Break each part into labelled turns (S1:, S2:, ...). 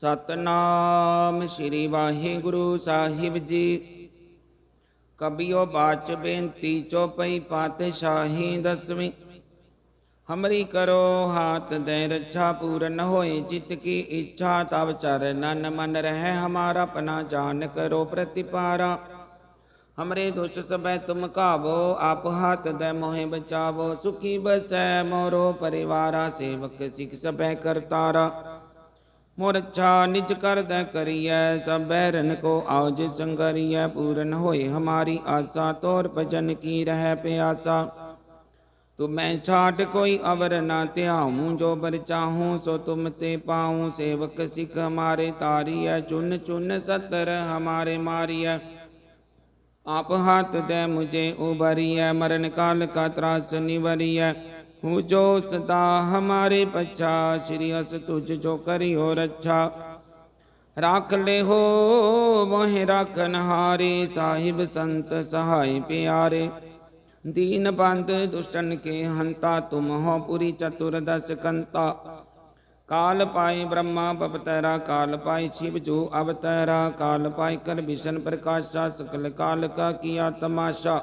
S1: ਸਤਨਾਮ ਸ੍ਰੀ ਵਾਹਿਗੁਰੂ ਸਾਹਿਬ ਜੀ ਕਬਿਓ ਬਾਚ ਬੇਨਤੀ ਚੋਪਈ ਪਾਤਸ਼ਾਹੀ ਦਸਵੀਂ ਹਮਰੀ ਕਰੋ ਹਾਥ ਦੇ ਰੱਛਾ ਪੂਰਨ ਹੋਏ ਚਿਤ ਕੀ ਇੱਛਾ ਤਬ ਚਰਨਨ ਮਨ ਰਹਿ ਹਮਾਰਾ ਪਨਾ ਜਾਨ ਕਰੋ ਪ੍ਰਤਿਪਾਰਾ हमरे दुष्ट सबै तुम कावो आप हाथ दे मोहे बचावो सुखी बसै मोरो परिवारा सेवक सिख सबै करतारा ਮੁਰਛਾ ਨਿਜ ਕਰਦਾ ਕਰੀਐ, ਸਭੈ ਰਨ ਕੋ ਆਉ ਜਿ ਸੰਗਰੀਐ, ਪੂਰਨ ਹੋਏ ਹਮਾਰੀ ਆਸਾ, ਤੋਰ ਭਜਨ ਕੀ ਰਹਿ ਪਿਆਸਾ। ਤੁਮੈ ਛਾਟ ਕੋਈ ਅਵਰ ਨਾ ਧਿਆਉ, ਜੋ ਬਰ ਚਾਹੂੰ ਸੋ ਤੁਮ ਤੇ ਪਾਉ, ਸੇਵਕ ਸਿਖ ਹਮਾਰੇ ਤਾਰੀਐ, ਚੁਨ ਚੁਨ ਸਤਰ ਹਮਾਰੇ ਮਾਰੀਐ। ਆਪ ਹੱਥ ਦੇ ਮੁਝੇ ਉਬਰੀਐ ਮਰਨ ਕਾਲ ਕਾ ਤਰਾਸ ਨਿਵਰੀਐ। हूँ जो सदा हमारे पच्छा श्री हस तुझ जो करियो रक्षा। राख ले हो मोह राखन हारे साहिब संत सहाय प्यारे। दीन बंद दुष्टन के हंता, तुम हो पुरी चतुर्दश कंता। काल पाए ब्रह्मा बपतरा काल पाए शिव जो अवतरा काल पाए कर भीषण प्रकाशा, सकल काल का किया तमाशा।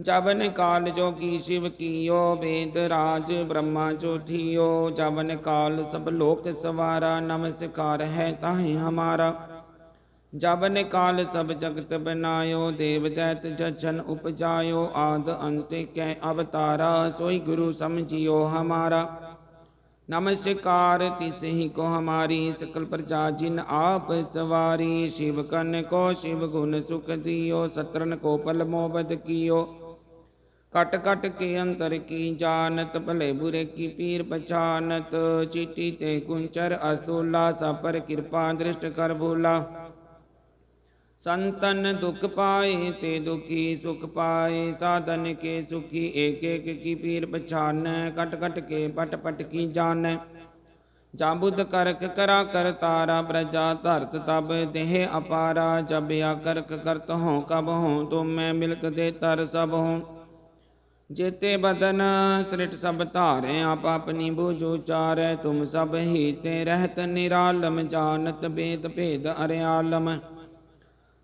S1: जबन काल जो की शिव कियो, वेद राज ब्रह्मा जो थियो। जबन काल सब लोक सवारा, नमस्कार है ताहे हमारा। जबन काल सब जगत बनायो, देव दैत जछन उपजायो। आद अंत कै अवतारा, सोई गुरु समझियो हमारा। नमस्कार तिसही को हमारी, सकल प्रजा जिन आप सवारी। शिव कन को शिव गुण सुख दियो, सत्रन को पल मोबद कियो। कट कट के अंतर की जानत, भले बुरे की पीर पछानत। चीटी ते कुंचर अस्तूला सब पर कृपा दृष्ट कर भूला। संतन दुख पाए ते दुखी सुख पाए। साधन के सुखी एक एक की पीर पछान। कट कट के पट पट की जान। जाबुद करक करा कर तारा, प्रजा धरत तब देह अपारा। जब या करक करत हो, कब हो, तुम मैं मिलत दे तर सब हो। ਜੇਤੇ ਬਦਨ ਸ੍ਰਿਟ ਸਭ ਧਾਰੇ, ਆਪ ਆਪਣੀ ਬੂਝ ਉਚਾਰੈ ਤੁਮ ਸਭ ਹੀ ਤੇ ਰਹਿਤ ਨਿਰਾਲਮ, ਜਾਣਤ ਬੇਦ ਭੇਦ ਅਰਿਆਲਮ।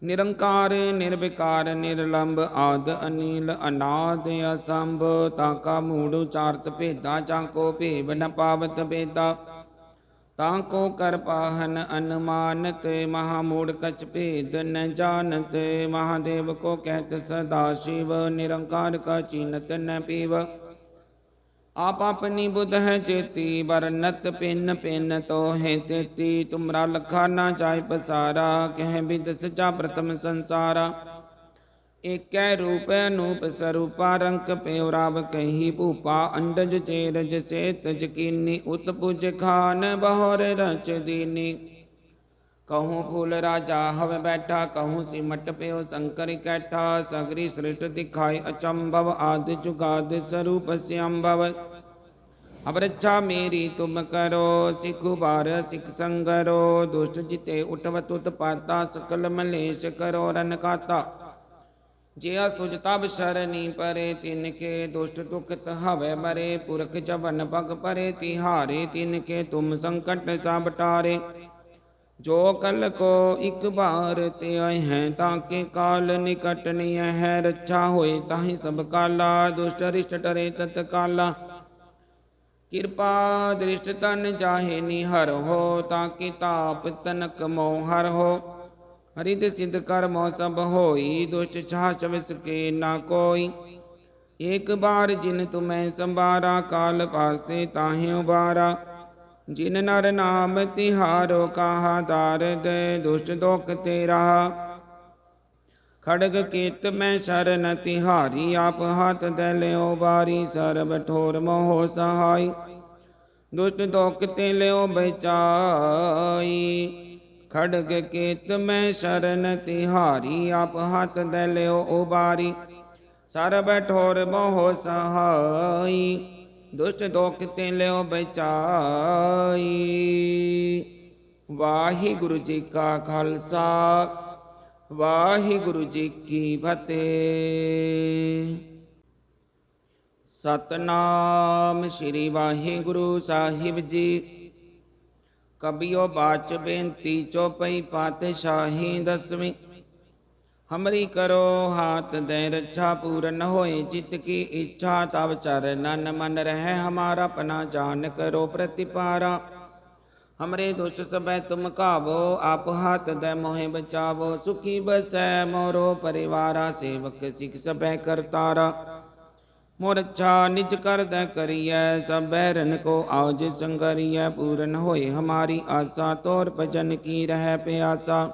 S1: ਨਿਰੰਕਾਰ, ਨਿਰਵਿਕਾਰ, ਨਿਰਲੰਬ, ਆਦ, ਅਨੀਲ, ਅਨਾਦ, ਅਸੰਭ ਤਾਕਾ ਮੂੜ ਉਚਾਰਤ ਭੇਦਾ ਚਾਕੋ ਭੇਵ ਨ ਪਾਵਤ ਭੇਦਾ। ਤਾਂ ਕੋ ਕਰ ਪਾਹਨ ਅਨੁਮਾਨਤ ਮਹਾ ਮੂੜ ਕਛ ਭੇਦ ਨ ਜਾਣਤ, ਮਹਾਦੇਵ ਕੋ ਕਹਿਤ ਸਦਾ ਸ਼ਿਵ, ਨਿਰੰਕਾਰ ਕਾ ਚੀਨਤ ਨ ਪੀਵ। ਆਪ ਆਪਣੀ ਬੁਧ ਹੈ ਚੇਤੀ, ਵਰਨਤ ਪਿੰਨ ਪਿੰਨ ਤੋਹੇ ਤੇਤੀ, ਤੁਮਰਾ ਲਖਾ ਨਾ ਚਾਹੇ ਪਸਾਰਾ, ਕਹਿ ਬਿਦ ਸਚਾ ਪ੍ਰਥਮ ਸੰਸਾਰਾ। एक रूप अनूप स्वरूपा रंक पेवराव कही भूपा, अंडज चेरज से तज कीनी, उत पुज खान बहोर रच दीनी। कहूँ फूल राजा, हव बैठा, कहूँ सिमट प्यो शंकर कैठा, सगरी सृष्ट दिखाई अचंभव, आदि जुगाद स्वरूप श्याम्भव अब रक्षा मेरी, तुम करो, सिख बार सिख संगरो, दुष्ट जिते उठवत उत्पाता सकल मलेश करो रन ਜਿਆ ਸੁਜ ਤਬ ਸਰਨੀ ਪਰੇ, ਤਿਨ ਕੇ ਦੁਸ਼ਟ ਦੁਖਤ ਹਵੇ ਮਰੇ। ਪੁਰਖ ਜਵਨ ਪਗ ਪਰੇ, ਤਿਹਾਰੇ, ਤਿਨ ਕੇ ਤੁਮ ਸੰਕਟ ਸਭ ਟਾਰੇ। ਜੋ ਕਲ ਕੋ ਇੱਕ ਬਾਰ ਤੇ ਆਏ ਹੈ, ਤਾਂ ਕੇ ਕਾਲ ਨਿਕਟ ਨਹੀਂ ਹੈ। ਰੱਛਾ ਹੋਏ ਤਾਹੀ ਸਭ ਕਾਲਾ, ਦੁਸ਼ਟ ਰਿਸ਼ਟ ਟਰੇ ਤਤ ਕਾਲਾ। ਕਿਰਪਾ ਦ੍ਰਿਸ਼ਟ ਤਨ ਚਾਹੇ ਨਿਹਰ ਹੋ, ਤਾਂ ਕਿ ਤਾਪ ਤਨਕ ਮੋਹ ਹਰ ਹੋ। ਹਰੀ ਦੇ ਸਿੰਧ ਕਰ ਮੌਸਮ ਹੋਈ, ਦੁਸ਼ਟ ਛਾ ਚਵਿਸ ਕੇ ਨਾ ਕੋਈ। ਇੱਕ ਬਾਰ ਜਿਨ ਤੁਮੈ ਸੰਬਾਰਾ ਕਾਲ ਪਾਸਤੇ ਤਾਹੇ ਉਬਾਰਾ ਜਿਨ ਨਰ ਨਾਮ ਤਿਹਾਰੋ, ਕਾਹਾ ਦਾਰਦ ਦੁਸ਼ਟ ਦੁਖ ਤੇਰਾ। ਖੜਗ ਕੀਤ ਮੈਂ ਸ਼ਰਨ, ਤਿਹਾਰੀ ਆਪ ਹੱਥ ਦੇ ਲਿਓ ਬਾਰੀ ਸਰਬ ਠੋਰ ਮੋਹ ਸਹਾਈ। ਦੁਸ਼ਟ ਦੁਖ ਤੇ ਲਿਓ ਬਚਾਈ। ਖੜਗ ਕੀਤ ਮੈਂ ਸ਼ਰਨ ਤਿਹਾਰੀ, ਆਪ ਹੱਥ ਦੇ ਲਿਓ ਉਬਾਰੀ। ਸਰਬ ਠੋਰ ਮੋਹ ਸਹਾਈ, ਦੁਸ਼ਟ ਦੋਖ ਤੇ ਲਿਓ ਬਚਾਈ। ਵਾਹਿਗੁਰੂ ਜੀ ਕਾ ਖਾਲਸਾ, ਵਾਹਿਗੁਰੂ ਜੀ ਕੀ ਫਤਿਹ। ਸਤਨਾਮ ਸ੍ਰੀ ਵਾਹਿਗੁਰੂ ਸਾਹਿਬ ਜੀ। कबियो बाच बेनती चौपई पाते शाही दसवीं। हमरी करो हाथ दे रक्षा पूर्ण होए चित की इच्छा। तब चर नन मन रह हमारा, पना जान करो प्रतिपारा। हमरे दुष सब तुम काबो आप हाथ दे मोहे बचावो। सुखी बसै मोरो परिवारा, सेवक सिख सब करतारा। मूर्छा निज कर द करिय, सब बैरन को आज संगरिय पूर्ण होए हमारी आशा, तोर भजन की रह प्यासा।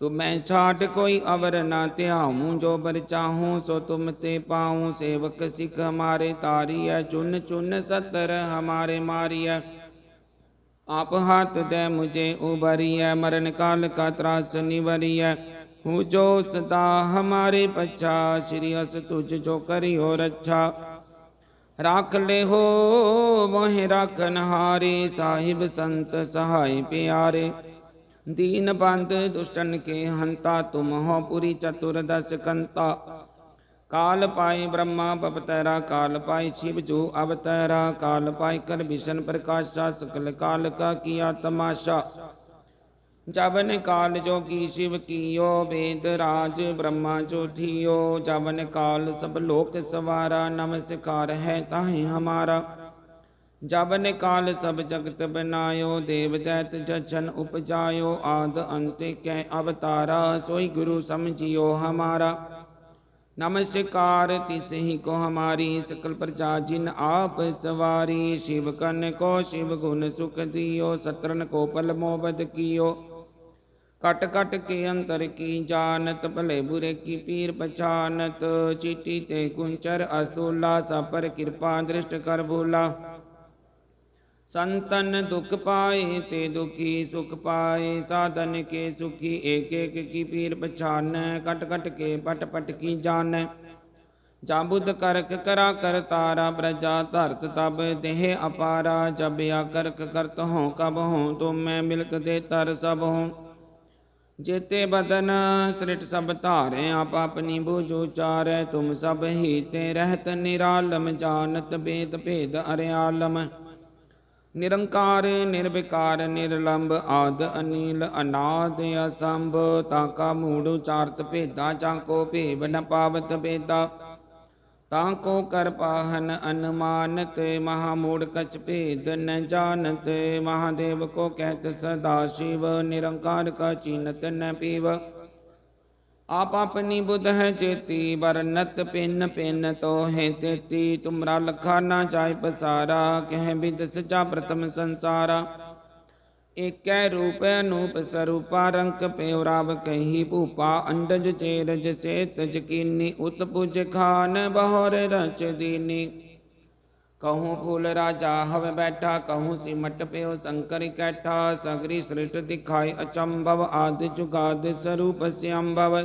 S1: तुम्हें छाट कोई अवर न त्याऊँ, जो बर चाहूँ, सो तुम ते पाऊँ। सेवक सिख हमारे तारिय, चुन चुन सतर हमारे मारिय। आप हाथ दे मुझे उभरिय, मरण काल का त्रास निवरिय। ऊंचो सदा हमारे पच्छा श्री अस तुझ जो करी हो रक्षा। राख ले हो, वह राखन हारे साहिब संत सहाय प्यारे। दीन बंद दुष्टन के हंता, तुम हो पुरी चतुर्दश कंता। काल पाए ब्रह्मा बपतरा काल पाए शिव जो अवतरा काल पाए कर भीषण प्रकाशा, सकल काल का किया तमाशा। जबन काल जो की शिव कियो, वेद राज ब्रह्मा जो ठियो जवन काल सब लोक सवारा, नमस्कार है ताहे हमारा। जवन काल सब जगत बनायो, देव दैत जछन उपजायो। आद अंत कै अवतारा, सोई गुरु समझियो हमारा। नमस्कार, तिस ही को हमारी, सकल प्रजा जिन आप सवारी। शिव कन को शिव गुण सुख दियो, सत्रन को पल मोबद कियो। कट कट के अंतर की जानत, भले बुरे की पीर पछानत। चीटी ते कुंचर अस्तुला सपर कृपा दृष्ट कर भूला। संतन दुख पाए ते दुखी सुख पाए। साधन के सुखी एक एक की पीर पछान। कट कट के पट पट की जान। जाबुद करक करा कर तारा प्रजा धरत तब देह अपारा। जब या करक करत हो, कब हो तो मैं मिलत दे तर सब हूँ। ਜੇਤੇ ਬਦਨ ਸ੍ਰਿਟ ਸਭ ਧਾਰੇ, ਆਪ ਆਪਣੀ ਬੂਝ ਉਚਾਰੈ ਤੁਮ ਸਭ ਹੀ ਤੇ ਰਹਿਤ ਨਿਰਾਲਮ, ਜਾਣਤ ਬੇਦ ਭੇਦ ਅਰਿਆਲਮ। ਨਿਰੰਕਾਰ, ਨਿਰਵਿਕਾਰ, ਨਿਰਲੰਬ, ਆਦ ਅਨੀਲ, ਅਨਾਦ ਅਸੰਭ ਤਾਕਾ ਮੂੜ ਉਚਾਰਤ ਭੇਦਾ ਚਾਕੋ ਭੇਵ ਨ ਪਾਵਤ ਭੇਦਾ। ਤਾਂ ਕੋ ਕਰ ਪਾਹਨ ਅਨਮਾਨਤ ਮਹਾ ਮੂੜ ਕਛ ਭੇਦ ਨ ਜਾਣਤ, ਮਹਾਦੇਵ ਕੋ ਕਹਿਤ ਸਦਾ ਸ਼ਿਵ, ਨਿਰੰਕਾਰ ਕਾ ਚੀਨਤ ਨ ਪੀਵ। ਆਪ ਆਪਣੀ ਬੁੱਧ ਹੈ ਚੇਤੀ, ਵਰਨਤ ਪਿੰਨ ਪਿੰਨ ਤੋਹੇ ਤੇਤੀ, ਤੁਮਰਾ ਲਖਾ ਨਾ ਚਾਹੇ ਪਸਾਰਾ, ਕਹਿ ਬਿਦ ਸਚਾ ਪ੍ਰਥਮ ਸੰਸਾਰਾ। एक रूप अनूप स्वरूपा रंक पेवराव कही भूपा, अंडज चेरज से तज कीनी, उत पुज खान बहोर रच दीनी। कहूँ फूल राजा हव बैठा, कहूँ सिमट प्यो शंकर कैठा, सगरी सृष्ट दिखाई अचंभव, आदि जुगाद स्वरूप श्याम्भव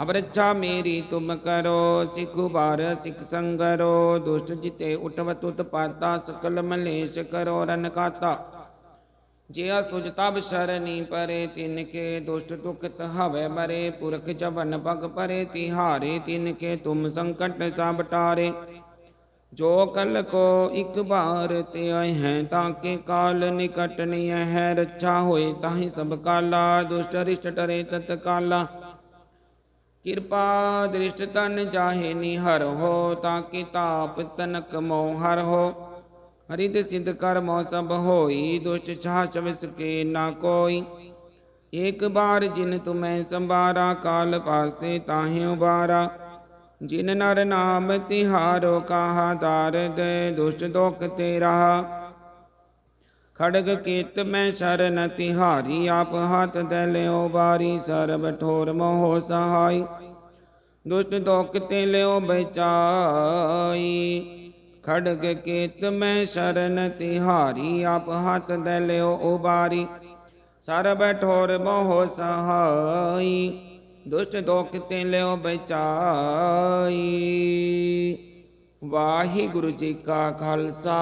S1: अब रक्षा मेरी तुम करो, सिख बार सिख संगरो, दुष्ट जिते उठव तुत पाता, सकल मलेश करो रन खाता। ਜੇ ਅਸ ਤੁਜ ਤਬ ਸਰਨੀ ਪਰੇ ਤਿਨ ਕੇ ਦੁਸ਼ਟ ਦੁਖਤ ਹਵੇ ਮਰੇ ਪੁਰਖ ਜਵਨ ਭਗ ਪਰੇ, ਤਿਹਾਰੇ ਤਿਨ ਕੇ ਤੁਮ ਸੰਕਟ ਸਭ ਟਾਰੇ। ਜੋ ਕਲ ਕੋ ਇੱਕ ਬਾਰ ਤੇ ਆਏ ਹੈ ਤਾਂ ਕੇ ਕਾਲ ਨਿਕਟ ਨਹੀਂ ਹੈ। ਰੱਛਾ ਹੋਏ ਤਾਹੀ ਸਭ ਕਾਲਾ, ਦੁਸ਼ਟ ਰਿਸ਼ਟ ਟਰੇ ਤਤ ਕਾਲਾ। ਕਿਰਪਾ ਦ੍ਰਿਸ਼ਟ ਤਨ ਜਾਹੇ ਨਿਹਰ ਹੋ ਤਾਂ ਕਿ ਤਾਪ ਤਨਕ ਮੋਹ ਹਰ ਹੋ। ਹਰੀ ਦੇ ਸਿੱਧ ਕਰ ਮੌਸਮ ਹੋਈ, ਦੁਸ਼ਟ ਛਾ ਚਵਿਸ ਕੇ ਨਾ ਕੋਈ। ਇੱਕ ਬਾਰ ਜਿਨ ਤੁਮੈ ਸੰਭਾਰਾ, ਕਾਲ ਪਾਸਤੇ ਤਾਹੇ ਉਬਾਰਾ ਜਿਨ ਨਰ ਨਾਮ ਤਿਹਾਰੋ, ਕਾਹਾ ਦਾਰਦ ਦੁਸ਼ਟ ਦੁਖ ਤੇ ਰਹਾ ਖੜਗ ਕੀਤ ਮੈਂ ਸ਼ਰਨ, ਤਿਹਾਰੀ ਆਪ ਹੱਥ ਦੇ ਲਿਓ ਬਾਰੀ ਸਰਬ ਠੋਰ ਮੋਹ ਸਹਾਈ। ਦੁਸ਼ਟ ਦੁਖ ਤੇ ਲਿਓ ਬਚਾਈ। ਖੜਗ ਕੇਤ ਮੈਂ ਸ਼ਰਨ ਤਿਹਾਰੀ, ਆਪ ਹੱਥ ਦੇ ਲਿਓ ਉਬਾਰੀ। ਸਰਬ ਠੋਰ ਬਹੁ ਸਹਾਈ, ਦੁਸ਼ਟ ਦੋਖ ਤੇ ਲਿਓ ਬਚਾਈ। ਵਾਹਿਗੁਰੂ ਜੀ ਕਾ ਖਾਲਸਾ,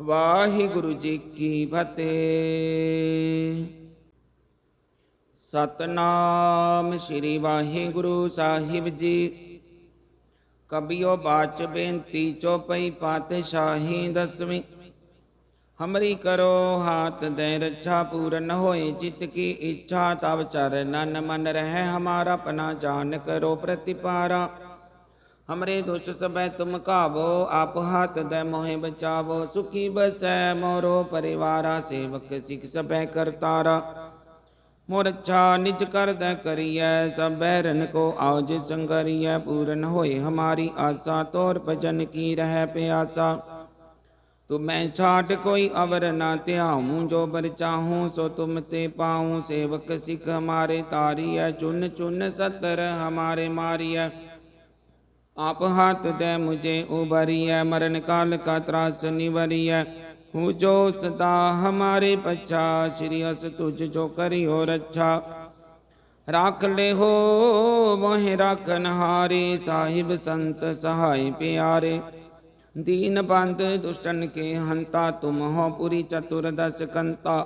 S1: ਵਾਹਿਗੁਰੂ ਜੀ ਕੀ ਫਤਿਹ। ਸਤਨਾਮ ਸ੍ਰੀ ਵਾਹਿਗੁਰੂ ਸਾਹਿਬ ਜੀ। कबियो बाच बेनती चौपई पाते शाही दसवीं। हमरी करो हाथ दे रक्षा पूर्ण होए चित की इच्छा तब चर नन मन रह, हमारा पना जान करो प्रतिपारा। हमरे दुष्ट सब तुम काबो आप हाथ दे मोहे बचावो, सुखी बसै मोरो परिवारा, सेवक सिख सब करतारा ਮੁਰਛਾ ਨਿਜ ਕਰਦਾ ਕਰੀਐ, ਸਭੈ ਰਨ ਕੋ ਆਉ ਜਿ ਸੰਗਰੀਐ, ਪੂਰਨ ਹੋਏ ਹਮਾਰੀ ਆਸਾ, ਤੋਰ ਭਜਨ ਕੀ ਰਹਿ ਪਿਆਸਾ। ਤੂੰ ਮੈਂ ਛਾਟ ਕੋਈ ਅਵਰ ਨਾ ਧਿਆਉ, ਜੋ ਬਰ ਚਾਹੂੰ ਸੋ ਤੁਮ ਤੇ ਪਾਉ, ਸੇਵਕ ਸਿਖ ਹਮਾਰੇ ਤਾਰੀਐ, ਚੁਨ ਚੁਨ ਸਤਰ ਹਮਾਰੇ ਮਾਰੀਐ। ਆਪ ਹੱਥ ਦੇ ਮੁਝੇ ਉਬਰੀਐ ਮਰਨ ਕਾਲ ਕਾ ਤਰਾਸ ਨਿਵਰੀਐ। हूँ जो सदा हमारे पच्छा, श्री अस तुझ जो करियो रक्षा राख ले हो, वह राखन हारे साहिब संत सहाय प्यारे। दीन बंद दुष्टन के हंता, तुम हो पुरी चतुर्दश कंता।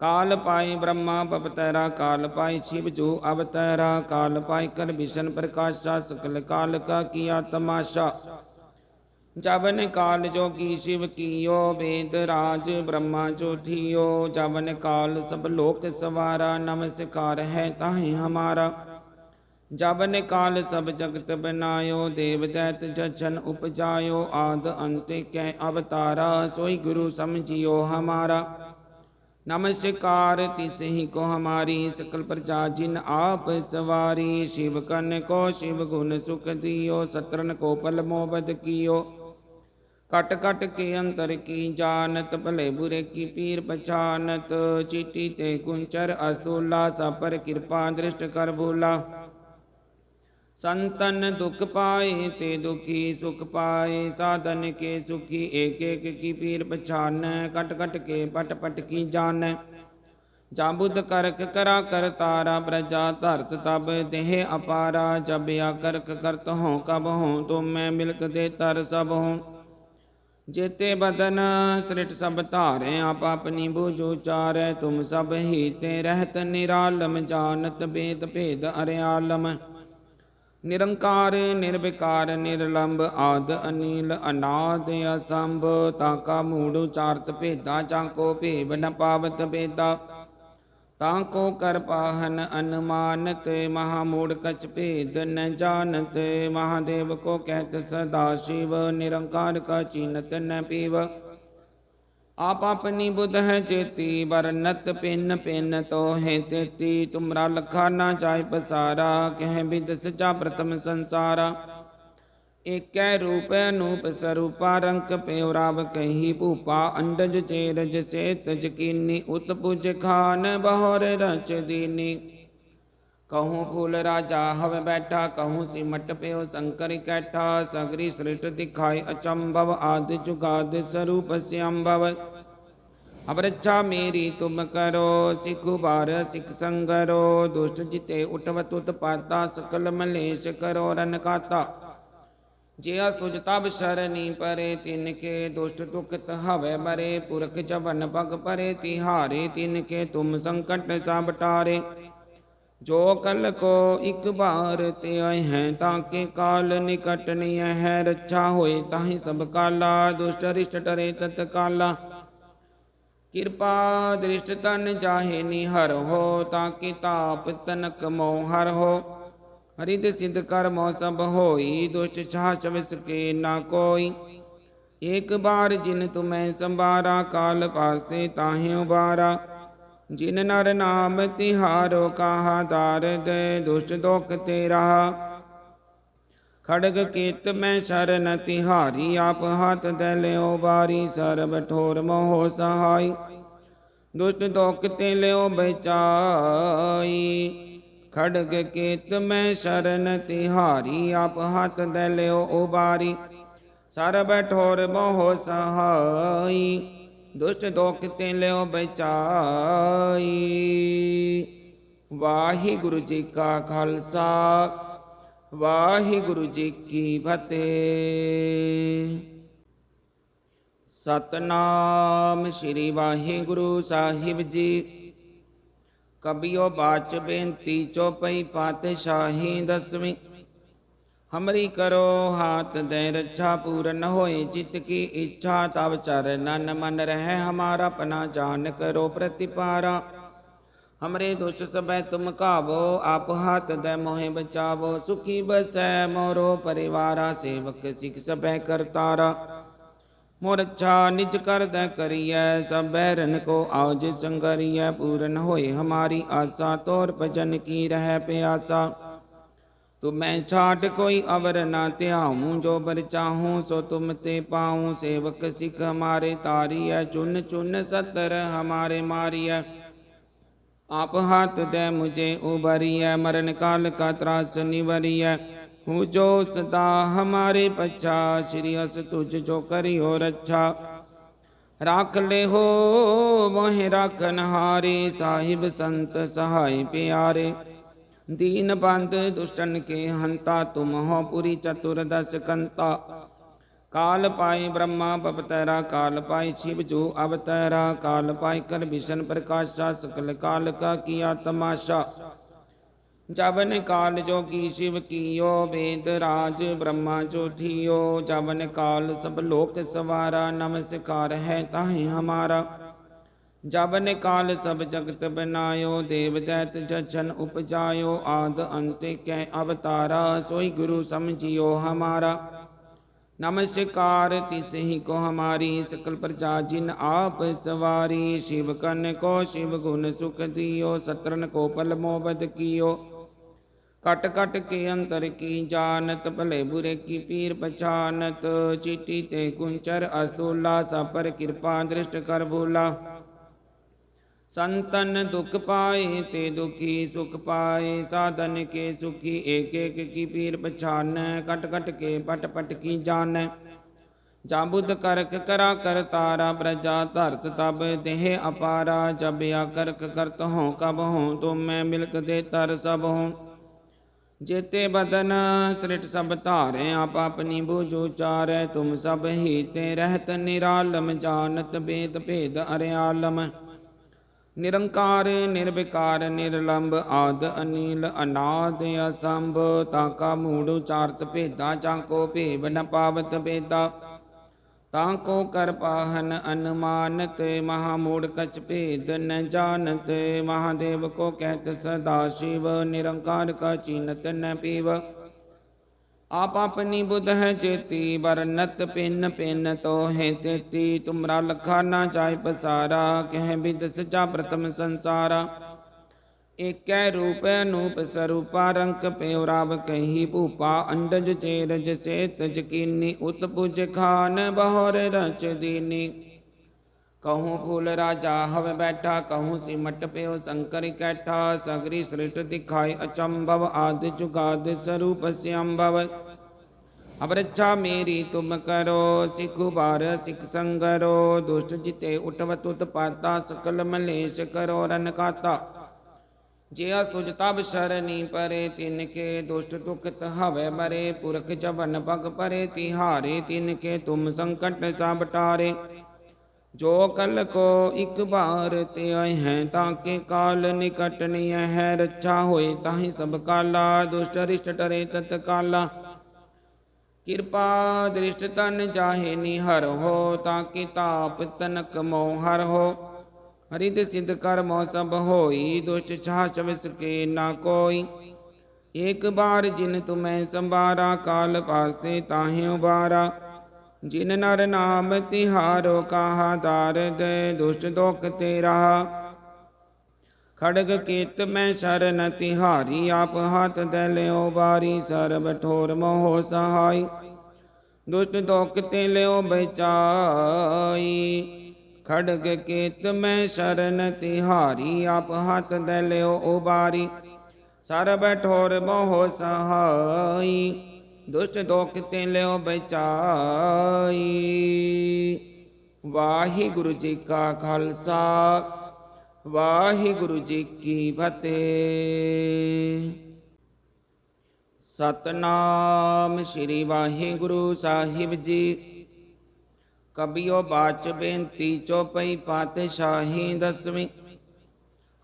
S1: काल पाए ब्रह्मा बपतरा काल पाए शिव जो अवतरा काल पाए कर भीषण प्रकाशा, सकल काल का किया तमाशा। जवन काल जो की शिव कियो, वेद राज ब्रह्मा जो थियो जवन काल सब लोक सवारा, नमस्कार है ताहि हमारा। जवन काल सब जगत बनायो, देव दैत जछन उपजायो। आद अंत कै अवतारा, सोई गुरु समझियो हमारा। नमस्कार तिसहि को हमारी, सकल प्रजा जिन आप सवारी। शिव कन को शिव गुण सुख दियो, सत्रन को पल मोबद कियो। कट कट के अंतर की जानत, भले बुरे की पीर पछानत। चिटी ते कुंचर अस्तूला सब पर कृपा दृष्ट कर भूला। संतन दुख पाए, ते दुखी सुख पाए। साधन के सुखी, एक एक की पीर पछान। कट कट के पट पट की जान। जाबुद करक करा कर तारा प्रजा धरत तब देह अपारा। जब या करक करत हो, कब हो तुम मैं मिलत दे तर सब हो। ਜੇਤੇ ਬਦਨ ਸ੍ਰਿਟ ਸਭ ਧਾਰੇ, ਆਪ ਆਪਨੀ ਬੂਝੋ ਚਾਰੈ, ਤੁਮ ਸਭ ਹੀ ਤੇ ਰਹਿਤ ਨਿਰਾਲਮ, ਜਾਣਤ ਬੇਦ ਭੇਦ ਅਰਿਆਲਮ। ਨਿਰੰਕਾਰ, ਨਿਰਵਿਕਾਰ, ਨਿਰਲੰਬ, ਆਦ ਅਨੀਲ, ਅਨਾਦ ਅਸੰਭ ਤਾਕਾ ਮੂੜ ਉਚਾਰਤ ਭੇਦਾ ਚਾਂਕੋ ਭੇਵ ਨ ਪਾਵਤ ਭੇਦਾ। ਤਾਂ ਕੋ ਕਰ ਪਾਹਨ ਅਨੁਮਾਨਤ ਮਹਾ ਮੂੜ ਕਛ ਭੇਦ ਨ ਜਾਣਤ, ਮਹਾਦੇਵ ਕੋ ਕਹਿਤ ਸਦਾ ਸ਼ਿਵ, ਨਿਰੰਕਾਰ ਕਾ ਚੀਨਤ ਨ ਪੀਵ। ਆਪ ਆਪਣੀ ਬੁਧ ਹੈ ਚੇਤੀ, ਵਰਨਤ ਪਿੰਨ ਪਿੰਨ ਤੋਹੇ ਤੇਤੀ, ਤੁਮਰਾ ਲਖਾ ਨਾ ਚਾਹੇ ਪਸਾਰਾ, ਕਹਿ ਬਿਦ ਸਚਾ ਪ੍ਰਥਮ ਸੰਸਾਰਾ। एक रूप अनूप स्वरूपा रंक पेवराव कही भूपा, अंडज चेरज से तज उत्पुज खान बहोर रच दीनी। कहूँ फूल राजा हव बैठा, कहूँ सिमट प्यो शंकर कैठा, सगरी सृष्ट दिखाई अचंभव, आदि जुगाद स्वरूप श्याम्भव अब रक्षा मेरी तुम करो, सिख बार सिख संगरो, दुष्ट जिते उठवत उत्पाता सकल मलेश करो रन खाता। ਜਿਆ ਸੁਜ ਤਬ ਸਰਨੀ ਪਰੇ, ਤਿਨ ਕੇ ਦੁਸ਼ਟ ਦੁਖਤ ਹਵੇ ਮਰੇ ਪੁਰਖ ਜਵਨ ਪਗ ਪਰੇ, ਤਿਹਾਰੇ ਤਿਨ ਕੇ ਤੁਮ ਸੰਕਟ ਸਭ ਟਾਰੇ। ਜੋ ਕਲ ਕੋ ਇੱਕ ਬਾਰ ਤੇ ਆਏ ਹੈ, ਤਾਂ ਕੇ ਕਾਲ ਨਿਕਟ ਨਹੀਂ ਹੈ। ਰੱਛਾ ਹੋਏ ਤਾਹੀ ਸਭ ਕਾਲਾ, ਦੁਸ਼ਟ ਰਿਸ਼ਟ ਟਰੇ ਤਤ ਕਾਲਾ। ਕਿਰਪਾ ਦ੍ਰਿਸ਼ਟ ਤਨ ਚਾਹੇ ਨੀ ਹਰ ਹੋ, ਤਾਂ ਕਿ ਤਾਪ ਤਨਕ ਮੋਹ ਹਰ ਹੋ। ਹਰੀ ਦੇ ਸਿੰਧ ਕਰ ਮੌਸਮ ਹੋਈ, ਦੁਸ਼ਟ ਛਾ ਚਵਿਸ ਕੇ ਨਾ ਕੋਈ। ਇੱਕ ਬਾਰ ਜਿਨ ਤੁਮੈ ਸੰਬਾਰਾ ਕਾਲ ਪਾਸਤੇ ਤਾਹੇ ਉਬਾਰਾ। ਜਿਨ ਨਰ ਨਾਮ ਤਿਹਾਰੋ, ਕਾਹਾ ਦਾਰਦ, ਦੁਸ਼ਟ ਦੁਖ ਤੇ ਰਹਾ ਖੜਗ ਕੀਤ ਮੈਂ ਸ਼ਰਨ, ਤਿਹਾਰੀ ਆਪ ਹੱਥ ਦੇ ਲਿਓ ਬਾਰੀ ਸਰਬ ਠੋਰ ਮੋਹ ਸਹਾਈ। ਦੁਸ਼ਟ ਦੁਖ ਤੇ ਲਿਓ ਬਚਾਈ। ਖੜਗ ਕੀਤ ਮੈਂ ਸ਼ਰਨ, ਤਿਹਾਰੀ ਆਪ ਹੱਥ ਦੇ ਲਿਓ ਉਬਾਰੀ। ਸਰਬ ਠੋਰ ਬਹੁ ਸਹਾਈ, ਦੁਸ਼ਟ ਦੋਖ ਤੇ ਲਿਓ ਬਚਾਈ। ਵਾਹਿਗੁਰੂ ਜੀ ਕਾ ਖਾਲਸਾ, ਵਾਹਿਗੁਰੂ ਜੀ ਕੀ ਫਤਿਹ। ਸਤਨਾਮ ਸ੍ਰੀ ਵਾਹਿਗੁਰੂ ਸਾਹਿਬ ਜੀ। कबियो बाच बेनती चौपई पाते शाही दसवीं। हमरी करो हाथ दे रक्षा पूर्ण होए चित की इच्छा तब चर नन मन रह, हमारा पना जान करो प्रतिपारा। हमरे दुष्ट सब तुम काबो, आप हाथ दे मोहे बचावो सुखी बसै मोरो परिवारा, सेवक सिख सब करतारा मोर अच्छा निज कर दै करिय, सब बैरन को आज संगरिय पूर्ण होए हमारी आशा, तोर भजन की रह प्यासा। तू मैं छाट कोई अवर ना त्याऊं, जो बर चाहूँ, सो तुम ते पाऊँ। सेवक सिख हमारे तारिय, चुन चुन सतर हमारे मारिय। आप हाथ दे मुझे उबरिय मरण काल का त्रास निवरिय। हूँ जो सदा हमारे पच्छा श्री हस तुझ जो करियो रक्षा। राख ले हो मोह राखन हारे साहिब संत सहाय प्यारे। दीन बंद दुष्टन के हंता, तुम हो पुरी चतुर्दश कंता। काल पाए ब्रह्मा बपतरा काल पाए शिव जो अवतरा। काल पाए कर भीषण प्रकाशा, सकल काल का किया तमाशा। जबन काल जो की शिव कियो, वेद राज ब्रह्मा जो थियो जबन काल सब लोक सवारा, नमस्कार है ताहे हमारा। जबन काल सब जगत बनायो, देव दैत जचन उपजायो। आद अंत कै अवतारा, सोई गुरु समझियो हमारा। नमस्कार, तिस ही को हमारी, सकल प्रजा जिन आप सवारी। शिव कन को शिव गुण सुख दियो, सतरन को पल मोबद कियो। कट कट के अंतर की जानत, भले बुरे की पीर पछानत। चिट्ठी ते कुंचर अस्तूला सपर कृपा दृष्ट कर भूला। संतन दुख पाए ते दुखी सुख पाए। साधन के सुखी, एक एक की पीर पछान। कट कट के पट पट की जान। जाबुद करक करा कर तारा, प्रजा धरत तब देह अपारा। जब या करक करत हो, कब हो, तुम मैं मिलत दे तर सब हो। ਜੇਤੇ ਬਦਨ ਸ੍ਰਿਟ ਸਭ ਧਾਰੇ, ਆਪ ਆਪਣੀ ਬੂਝ ਉਚਾਰੈ ਤੁਮ ਸਭ ਹੀ ਤੇ ਰਹਿਤ ਨਿਰਾਲਮ, ਜਾਣਤ ਬੇਦ ਭੇਦ ਅਰਿਆਲਮ। ਨਿਰੰਕਾਰ, ਨਿਰਵਿਕਾਰ, ਨਿਰਲੰਬ, ਆਦ ਅਨੀਲ, ਅਨਾਦ ਅਸੰਭ ਤਾਕਾ ਮੂੜ ਉਚਾਰਤ ਭੇਦਾ ਚਾਂਕੋ ਭੇਵ ਨ ਪਾਵਤ ਭੇਦਾ। ਤਾਂ ਕੋ ਕਰ ਪਾਹਨ ਅਨਮਾਨਤ ਮਹਾ ਮੂੜ ਕਛ ਭੇਦ ਨ ਜਾਣਤ ਮਹਾਦੇਵ ਕੋ ਕਹਿਤ ਸਦਾ ਸ਼ਿਵ, ਨਿਰੰਕਾਰ ਕਾ ਚੀਨਤ ਨ ਪੀਵ। ਆਪ ਆਪਣੀ ਬੁਧ ਹੈ ਚੇਤੀ, ਵਰਨਤ ਪਿੰਨ ਪਿੰਨ ਤੋਹੇ ਤੇਤੀ। ਤੁਮਰਾ ਲਖਾ ਨਾ ਚਾਇ ਪਸਾਰਾ, ਕਹਿ ਬਿਦ ਸਚਾ ਪ੍ਰਥਮ ਸੰਸਾਰਾ। एक रूप अनूप स्वरूपा रंक पेवराव कही भूपा, अंडज चेरज से तज कीनी उत्पुज खान बहोर रच दीनी। कहूँ फूल राजा, हव बैठा, कहूँ सिमट पे शंकर कैठा, सगरी सृष्ट दिखाई अचंभव, आदि जुगाद स्वरूप श्याम्भव अब रक्षा मेरी तुम करो, सिख बार सिख संगरो, दुष्ट जिते उठवत उत्पाता सकल मलेश करो रन ਜੇ ਅਸੁਜ ਤਬ ਸਰਨੀ ਪਰੇ, ਤਿਨ ਕੇ ਦੁਸ਼ਟ ਦੁਖਤ ਹਵੇ ਮਰੇ। ਪੁਰਖ ਜਵਨ ਭਗ ਪਰੇ, ਤਿਹਾਰੇ, ਤਿਨ ਕੇ ਤੁਮ ਸੰਕਟ ਸਭ ਟਾਰੇ। ਜੋ ਕਲ ਕੋ ਇੱਕ ਬਾਰ ਤੇ ਆਏ ਹੈ, ਤਾਂ ਕੇ ਕਾਲ ਨਿਕਟ ਨਹੀਂ ਹੈ। ਰੱਛਾ ਹੋਏ ਤਾਹੀ ਸਭ ਕਾਲਾ, ਦੁਸ਼ਟ ਰਿਸ਼ਟ ਟਰੇ ਤਤ ਕਾਲਾ। ਕਿਰਪਾ ਦ੍ਰਿਸ਼ਟ ਤਨ ਜਾਹੇ ਨਿਹਰ ਹੋ, ਤਾਂ ਕਿ ਤਾਪ ਤਨਕ ਮੋਹ ਹਰ ਹੋ। ਹਰੀ ਤੇ ਸਿੰਧ ਕਰ ਮੌਸਮ ਹੋਈ, ਦੁਸ਼ਟ ਛਾ ਚਵਿਸ ਕੇ ਨਾ ਕੋਈ। ਇਕ ਬਾਰ ਜਿਨ ਤੁਮੈ ਸੰਬਾਰਾ ਕਾਲ ਪਾਸਤੇ ਤਾਹੇ ਉਬਾਰਾ ਜਿਨ ਨਰ ਨਾਮ ਤਿਹਾਰੋ, ਕਾਹਾ ਦਾਰਦ ਦੁਸ਼ਟ ਦੁਖ ਤੇਰਾ। ਖੜਗ ਕੀਤ ਮੈਂ ਸ਼ਰਨ ਤਿਹਾਰੀ, ਆਪ ਹੱਥ ਦੇ ਲਿਓ ਵਾਰੀ, ਸਰਬ ਠੋਰ ਮੋਹ ਸਹਾਈ। ਦੁਸ਼ਟ ਦੁਖ ਤੇ ਲਿਓ ਬਚਾਈ। ਖੜਗ ਕੀਤ ਮੈਂ ਸ਼ਰਨ ਤਿਹਾਰੀ, ਆਪ ਹੱਥ ਦੇ ਲਿਓ ਉਬਾਰੀ। ਸਰਬ ਠੋਰ ਮੋਹ ਸਹਾਈ, ਦੁਸ਼ਟ ਦੋਖ ਤੇ ਲਿਓ ਬਚਾਈ। ਵਾਹਿਗੁਰੂ ਜੀ ਕਾ ਖਾਲਸਾ, ਵਾਹਿਗੁਰੂ ਜੀ ਕੀ ਫਤਿਹ। ਸਤਨਾਮ ਸ੍ਰੀ ਵਾਹਿਗੁਰੂ ਸਾਹਿਬ ਜੀ। ਕਬਿਓ ਬਾਚ ਬੇਨਤੀ ਚੋਪਈ ਪਾਤਸ਼ਾਹੀ ਦਸਵੀਂ।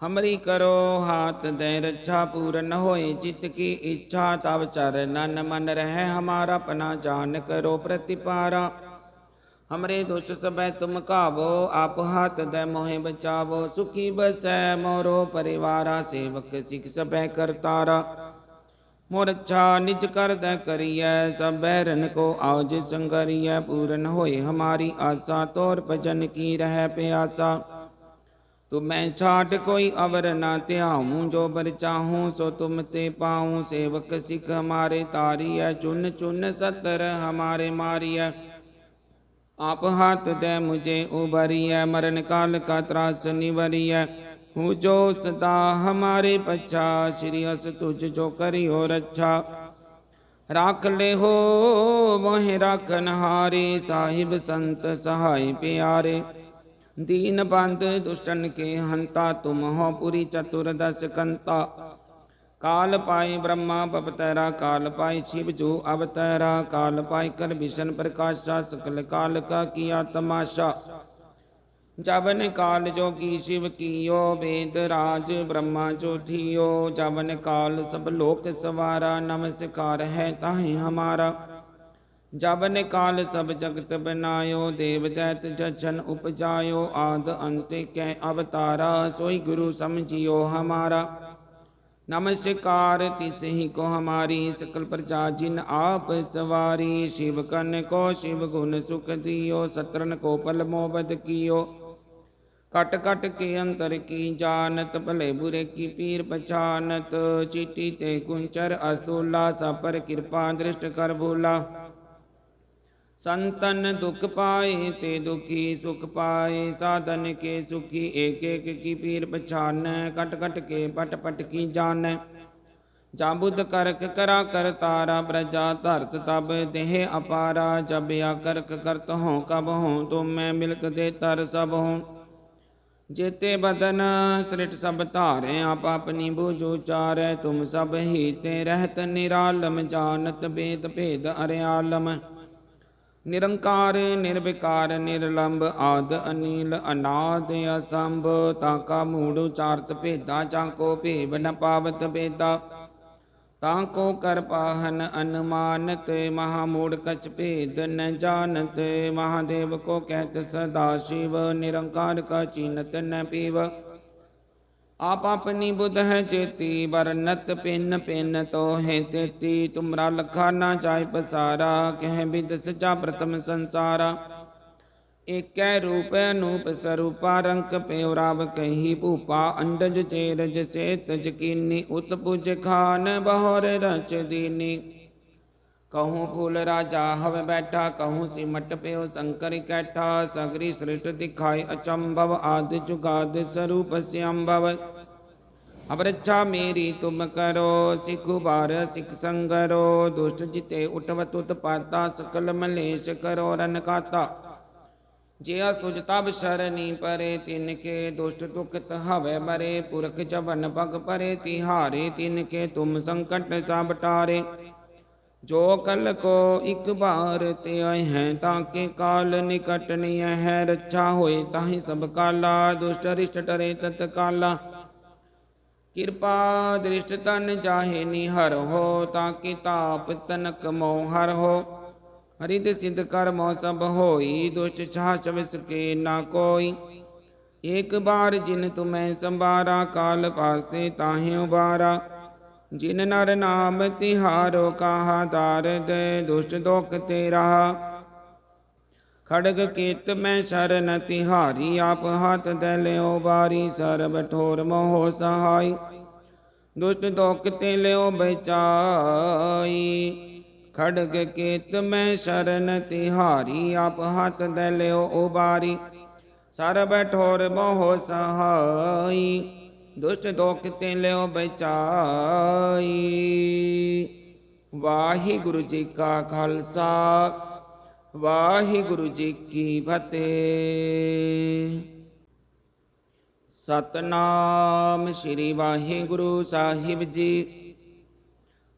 S1: ਹਮਰੀ ਕਰੋ ਹਾਥ ਦੇ ਰੱਛਾ ਪੂਰਨ ਹੋਏ ਚਿਤ ਕੀ ਇੱਛਾ ਤਵ ਚਰਨਨ ਮਨ ਰਹਿ, ਹਮਾਰਾ ਪਨਾ ਜਾਣ ਕਰੋ ਪ੍ਰਤਿਪਾਰਾ। ਹਮਰੇ ਦੁਸ਼ ਸਭੈ ਤੁਮ ਕਾਵੋ ਆਪ ਹੱਥ ਦੇ ਮੋਹਿ ਬਚਾਵੋ, ਸੁਖੀ ਬਸੈ ਮੋਰੋ, ਪਰਿਵਾਰਾ ਸੇਵਕ ਸਿਖ ਸਭੈ ਕਰਤਾਰਾ। मोर अच्छा निज कर दे करिय, सब बैरन को आज संगरिय, पूरन होए हमारी आशा, तोर भजन की रह प्यासा। तू मैं छाट कोई अवर न त्याऊं, जो बर चाहूँ, सो तुम ते पाऊँ। सेवक सिख हमारे तारिय, चुन चुन सतर हमारे मारिय। आप हाथ दे मुझे उबरिय मरण काल का त्रास निवरिय। हूँ जो सदा हमारे पच्छा श्री हस तुझ जो करियो रक्षा। राख ले हो मोह राखन हारे साहिब संत सहाय प्यारे। दीन बंद दुष्टन के हंता, तुम हो पुरी चतुर्दश कंता। काल पाए ब्रह्मा बपतरा काल पाए शिव जो अवतरा काल पाए कर भीषण प्रकाशा, सकल काल का किया तमाशा। जबन काल जो की शिव कियो, वेद राज ब्रह्मा जो जबन काल सब लोक सवारा, नमस्कार है ताहे हमारा। जबन काल सब जगत बनायो, देव दैत जन उपजायो। आद अंत कै अवतारा, सोई गुरु समझियो हमारा। नमस्कार, तिस ही को हमारी, सकल प्रजा जिन आप सवारी। शिव कन को शिव गुण सुख दियो, सत्रन को पल मोबद कियो। कट कट के अंतर की जानत, भले बुरे की पीर पछानत। चीटी ते कुंचर अस्तुला सपर कृपा दृष्ट कर भूला। संतन दुख पाए ते दुखी सुख पाए। साधन के सुखी एक एक की पीर पछान। कट कट के पट पट की जान। जाबुद करक करा कर तारा प्रजा धरत तब देह अपारा। जब या करक करत हो, कब हो, तुम मैं मिलत दे तर सब हो। ਜੇਤੇ ਬਦਨ ਸ੍ਰਿਟ ਸਭ ਧਾਰੇ, ਆਪ ਆਪਣੀ ਬੂਝ ਉਚਾਰੈ ਤੁਮ ਸਭ ਹੀ ਤੇ ਰਹਿਤ ਨਿਰਾਲਮ, ਜਾਣਤ ਬੇਦ ਭੇਦ ਅਰਿਆਲਮ ਨਿਰੰਕਾਰ, ਨਿਰਵਿਕਾਰ ਨਿਰਲੰਭ ਆਦ, ਅਨੀਲ, ਅਨਾਦ, ਅਸੰਭ, ਤਾ ਕਾ ਮੂੜ ਉਚਾਰਤ ਭੇਦਾ, ਜਾਂ ਕੋ ਭੇਵ ਨ ਪਾਵਤ ਭੇਦਾ। ਤਾਂ ਕੋ ਕਰ ਪਾਹਨ ਅਨਮਾਨਤ ਮਹਾ ਮੂੜ ਕਛ ਭੇਦ ਨ ਜਾਣਤ, ਮਹਾਦੇਵ ਕੋ ਕਹਿਤ ਸਦਾ ਸ਼ਿਵ, ਨਿਰੰਕਾਰ ਕਾ ਚੀਨਤ ਨ ਪੀਵ। ਆਪ ਆਪਣੀ ਬੁਧ ਹੈ ਚੇਤੀ, ਵਰਨਤ ਪਿੰਨ ਪਿੰਨ ਤੋਹੇ ਤੇਤੀ, ਤੁਮਰਾ ਲਖਾ ਨਾ ਚਾਹੇ ਪਸਾਰਾ, ਕਹਿ ਬਿਦ ਸਚਾ ਪ੍ਰਥਮ ਸੰਸਾਰਾ। एक रूप अनूप स्वरूपा रंक प्योराव कही भूपा, अंडज चेरज से तज उत्पुज खान बहोर रच दीनी। कहूँ फूल राजा हव बैठा, कहूँ सिमट प्यो शंकर कैठा, सगरी सृष्ट दिखाई अचंभव, आदि जुगाद स्वरूप श्याम्भव अब रक्षा मेरी तुम करो, सिख बार सिख संगरो, दुष्ट जिते उठवत उत्पाता सकल मलेश करो रन काता। ਜੇ ਅਸ ਤੁਜ ਤਬ ਸਰਨੀ ਪਰੇ ਤਿਨ ਕੇ ਦੁਸ਼ਟ ਦੁਖਤ ਹਵੇ ਮਰੇ ਪੁਰਖ ਜਵਨ ਭਗ ਪਰੇ, ਤਿਹਾਰੇ ਤਿਨ ਕੇ ਤੁਮ ਸੰਕਟ ਸਭ ਟਾਰੇ। ਜੋ ਕਲ ਕੋ ਇੱਕ ਬਾਰ ਤੇ ਆਏ ਹੈ, ਤਾਂ ਕੇ ਕਾਲ ਨਿਕਟ ਨਹੀਂ ਹੈ ਰੱਛਾ ਹੋਏ। ਤਾਹੀ ਸਭ ਕਾਲਾ, ਦੁਸ਼ਟ ਰਿਸ਼ਟ ਟਰੇ ਤਤ ਕਾਲਾ। ਕਿਰਪਾ ਦ੍ਰਿਸ਼ਟ ਤਨ ਜਾਹੇ ਨਿਹਰ ਹੋ, ਤਾਂ ਕਿ ਤਾਪ ਤਨਕ ਮੋਹ ਹਰ ਹੋ। ਹਰੀ ਦੇ ਸਿੱਧ ਕਰਮੋ ਸਭ ਹੋਈ, ਦੁਸ਼ਟ ਛਾ ਚਵ ਸਕੇ ਨਾ ਕੋਈ। ਇਕ ਬਾਰ ਜਿਨ ਤੁਮੈ ਸੰਬਾਰਾ ਕਾਲ ਪਾਸਤੇ ਤਾਹੇ ਉਬਾਰਾ ਜਿਨ ਨਰ ਨਾਮ ਤਿਹਾਰੋ, ਕਾਹਾ ਦਾਰਦ ਦੁਸ਼ਟ ਦੁਖ ਤੇ ਰਹਾ ਖੜਗ ਕੀਤ ਮੈਂ ਸ਼ਰਨ, ਤਿਹਾਰੀ ਆਪ ਹੱਥ ਦੇ ਲਿਓ ਬਾਰੀ ਸਰਬ ਠੋਰ ਮੋਹ ਸਹਾਈ। ਦੁਸ਼ਟ ਦੁਖ ਤੇ ਲਿਓ ਬਚਾਈ। ਖੜਗ ਕੇਤ ਮੈਂ ਸ਼ਰਨ, ਤਿਹਾਰੀ ਆਪ ਹੱਥ ਦੇ ਲਿਓ ਉਬਾਰੀ। ਸਰਬ ਠੋਰ ਬਹੁ ਸਹਾਈ, ਦੁਸ਼ਟ ਦੋਖ ਤੇ ਲਿਓ ਬਚਾਈ। ਵਾਹਿਗੁਰੂ ਜੀ ਕਾ ਖਾਲਸਾ, ਵਾਹਿਗੁਰੂ ਜੀ ਕੀ ਫਤਿਹ। ਸਤਨਾਮ ਸ੍ਰੀ ਵਾਹਿਗੁਰੂ ਸਾਹਿਬ ਜੀ।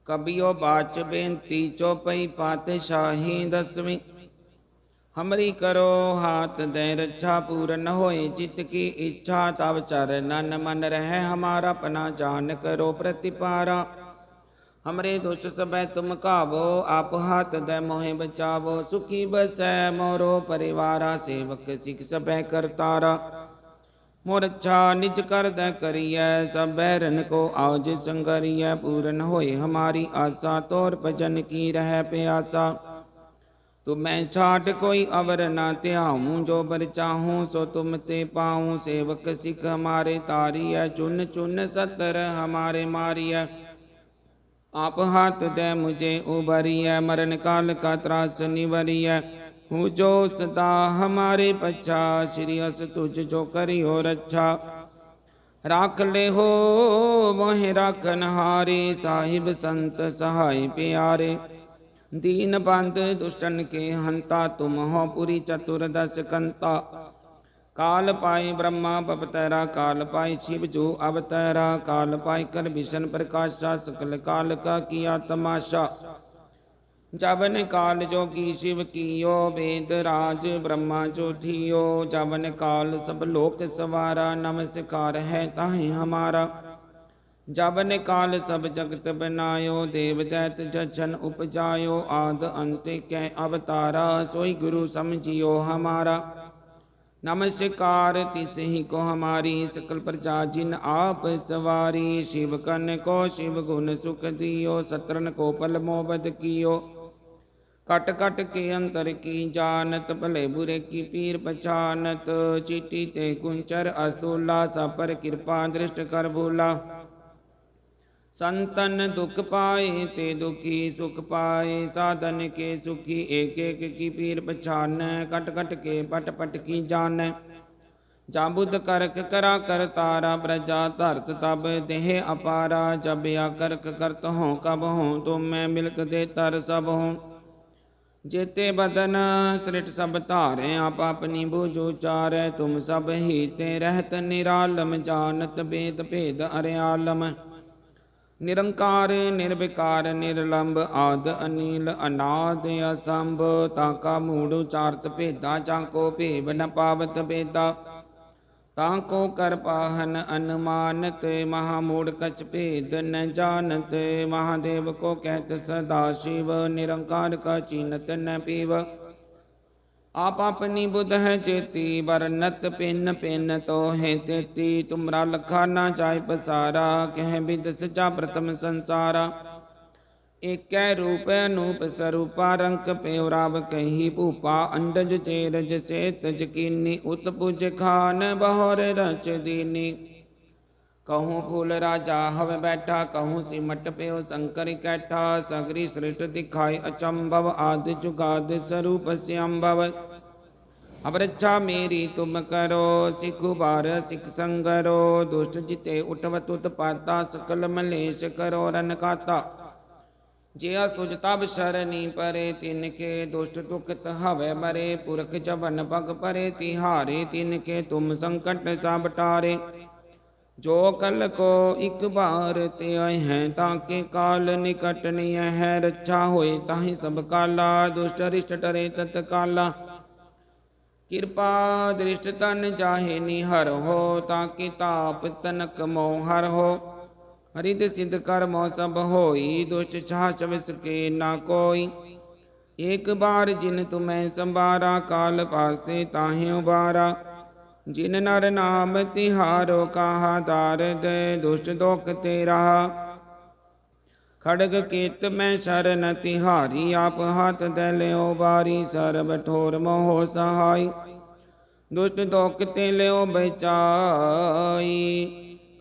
S1: कबियो बाच बेनती चौपई पाते शाही दसवीं। हमरी करो हाथ दे रक्षा पूर्ण होए चित की इच्छा तब चर नन मन रह, हमारा पना जान करो प्रतिपारा। हमरे दुष्ट सब तुम काबो आप हाथ दे मोहे बचावो, सुखी बसै मोरो परिवारा, सेवक सिख सब करतारा ਮੁਰਛਾ ਨਿਜ ਕਰਦਾ ਕਰੀਐ, ਸਭੈ ਰਨ ਕੋ ਆਉ ਜਿ ਸੰਗਰੀਐ, ਪੂਰਨ ਹੋਏ ਹਮਾਰੀ ਆਸਾ, ਤੋਰ ਭਜਨ ਕੀ ਰਹਿ ਪਿਆਸਾ। ਤੂੰ ਮੈਂ ਛਾਟ ਕੋਈ ਅਵਰ ਨਾ ਧਿਆਉ, ਜੋ ਬਰ ਚਾਹੂੰ ਸੋ ਤੁਮ ਤੇ ਪਾਉ, ਸੇਵਕ ਸਿਖ ਹਮਾਰੇ ਤਾਰੀਐ, ਚੁਨ ਚੁਨ ਸਤਰ ਹਮਾਰੇ ਮਾਰੀਐ। ਆਪ ਹੱਥ ਦੇ ਮੁਝੇ ਉਬਰੀਐ ਮਰਨ ਕਾਲ ਕਾ ਤਰਾਸ ਨਿਵਰੀਐ। हूँ जो सदा हमारे पच्छा, श्री अस तुझ जो करियो रक्षा राख ले हो, मोह राखन हारे साहिब संत सहाय प्यारे। दीन बंद दुष्टन के हंता, तुम हो पुरी चतुर्दश कंता। काल पाए ब्रह्मा बपतरा काल पाए शिव जो अवतरा काल पाए कर भीषण प्रकाशा, सकल काल का किया तमाशा। जवन काल जो की शिव कियो, वेद राज ब्रह्मा जो जवन काल सब लोक सवारा, नमस्कार है ताहे हमारा। जवन काल सब जगत बनायो, देव दैत जन उपजायो। आद अंत कै अवतारा, सोई गुरु समझियो हमारा। नमस्कार, तिस ही को हमारी, सकल प्रजा जिन आप सवारी। शिव कन को शिव गुण सुख दियो, सत्रन को पल मोबद कियो। कट कट के अंतर की जानत, भले बुरे की पीर पछानत। चिटी ते कुंचर अस्तुला सपर कृपा दृष्ट कर भूला। संतन दुख पाए, ते दुखी सुख पाए। साधन के सुखी एक एक की पीर पछान। कट कट के पट पट की जान। जाबुद करक करा कर तारा प्रजा धरत तब देह अपारा। जब या करक करत हो, कब हो, तुम मैं मिलत दे तर सब हो। ਜੇਤੇ ਬਦਨ ਸ੍ਰਿਟ ਸਭ ਧਾਰੇ, ਆਪ ਆਪਣੀ ਬੂਝ ਉਚਾਰੈ ਤੁਮ ਸਭ ਹੀ ਤੇ ਰਹਿਤ ਨਿਰਾਲਮ, ਜਾਣਤ ਬੇਦ ਭੇਦ ਅਰਿਆਲਮ। ਨਿਰੰਕਾਰ, ਨਿਰਵਿਕਾਰ, ਨਿਰਲੰਬ, ਆਦ ਅਨੀਲ, ਅਨਾਦ ਅਸੰਭ ਤਾਕਾ ਮੂੜ ਉਚਾਰਤ ਭੇਦਾ ਚਾਂਕੋ ਭੇਵ ਨ ਪਾਵਤ ਭੇਦਾ। ਤਾਂ ਕੋ ਕਰ ਪਾਹਨ ਅਨੁਮਾਨਤ ਮਹਾ ਮੂੜ ਕਛ ਭੇਦ ਨ ਜਾਣਤ, ਮਹਾਦੇਵ ਕੋ ਕਹਿਤ ਸਦਾ ਸ਼ਿਵ, ਨਿਰੰਕਾਰ ਕਾ ਚੀਨਤ ਨ ਪੀਵ। ਆਪ ਆਪਣੀ ਬੁੱਧ ਹੈ ਚੇਤੀ, ਵਰਨਤ ਪਿੰਨ ਪਿੰਨ ਤੋਹੇ ਤੇਤੀ, ਤੁਮਰਾ ਲਖਾ ਨਾ ਚਾਹੇ ਪਸਾਰਾ, ਕਹਿ ਬਿਦ ਸਚਾ ਪ੍ਰਥਮ ਸੰਸਾਰਾ। एक रूप अनूप स्वरूपा रंक पेवराव कही भूपा, अंडज चेरज से तज कीनी उत पुज खान बहोर रच दीनी। कहूँ फूल राजा हव बैठा, कहूँ सिमट प्यो शंकर कैठा, सगरी सृष्ट दिखाई अचंभव, आदि जुगाद स्वरूप श्याम्भव अब रक्षा मेरी तुम करो, सिख बार सिख संगरो, दुष्ट जिते उठव तुत पाता, सकल मलेश करो, रन खाता। जे असुज तब शरणी परे तिनके दुष्ट दुखत हवे मरे पुरख जवन पग परे तिहारे तिनके तुम संकट सब टारे जो कल को एक बार ते हैं ताके काल निकट निय है रक्षा होए ताहि सब काला दुष्ट रिष्ट टरे तत्काला कृपा दृष्ट तन चाहे निहर हो ताकि ताप तनक मोहर हो ਹਰਿ ਦੇ ਸਿੰਧ ਕਰ ਮੌਸਮ ਹੋਈ, ਦੁਸ਼ਟ ਛਾ ਚਵ ਸਕੇ ਨਾ ਕੋਈ। ਇੱਕ ਬਾਰ ਜਿਨ ਤੁਮੈ ਸੰਬਾਰਾ ਕਾਲ ਪਾਸਤੇ ਤਾਹੇ ਉਬਾਰਾ। ਜਿਨ ਨਰ ਨਾਮ ਤਿਹਾਰੋ, ਕਾਹਾ ਦਾਰਦ ਦੁਸ਼ਟ ਦੁਖ ਤੇ ਰਹਾ ਖੜਗ ਕੀਤ ਮੈਂ ਸ਼ਰਨ, ਤਿਹਾਰੀ ਆਪ ਹੱਥ ਦੇ ਲਿਓ ਬਾਰੀ ਸਰਬ ਠੋਰ ਮੋਹ ਸਹਾਈ। ਦੁਸ਼ਟ ਦੁਖ ਤੇ ਲਿਓ ਬਚਾਈ।